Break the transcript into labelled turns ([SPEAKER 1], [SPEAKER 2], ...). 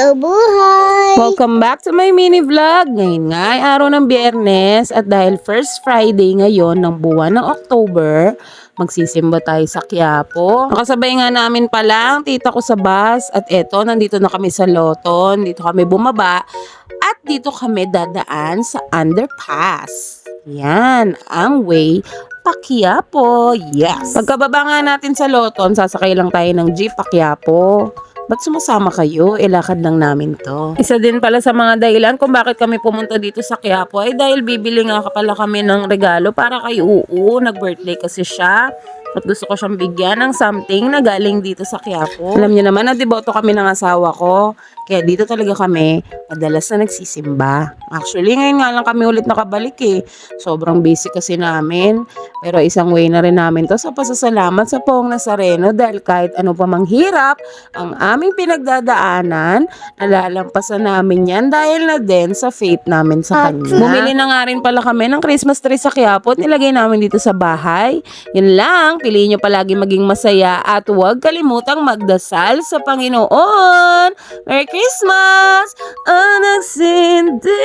[SPEAKER 1] Hello, buhay!
[SPEAKER 2] Welcome back to my mini vlog. Ngayon nga ay araw ng biyernes at dahil first Friday ngayon ng buwan ng October, magsisimba tayo sa Quiapo. Nakasabay nga namin pala ang tita ko sa bus at eto, nandito na kami sa Loton. Dito kami bumaba at dito kami dadaan sa underpass. Yan, ang way pa. Yes. Pagkababa nga natin sa Loton, sasakay lang tayo ng jeep pa Quiapo. Ba't sumasama kayo? Ilakad lang namin to. Isa din pala sa mga dahilan kung bakit kami pumunta dito sa Quiapo ay dahil bibili nga pala kami ng regalo para kay Uu. Nag-birthday kasi siya. At gusto ko siyang bigyan ng something na galing dito sa Quiapo. Alam niyo naman na deboto kami ng asawa ko. Kaya dito talaga kami madalas na nagsisimba. Actually, ngayon nga lang kami ulit nakabalik eh. Sobrang busy kasi namin. Pero isang way na rin namin to sa pasasalamat sa Poong Nazareno dahil kahit ano pa mang hirap, ang aming pinagdadaanan, nalalampasan namin yan dahil na din sa faith namin sa Kanya. Bumili na nga rin pala kami ng Christmas tree sa Quiapo at nilagay namin dito sa bahay. Yun lang, piliin nyo palagi maging masaya at huwag kalimutang magdasal sa Panginoon. Merry Christmas! Ang nagsindi!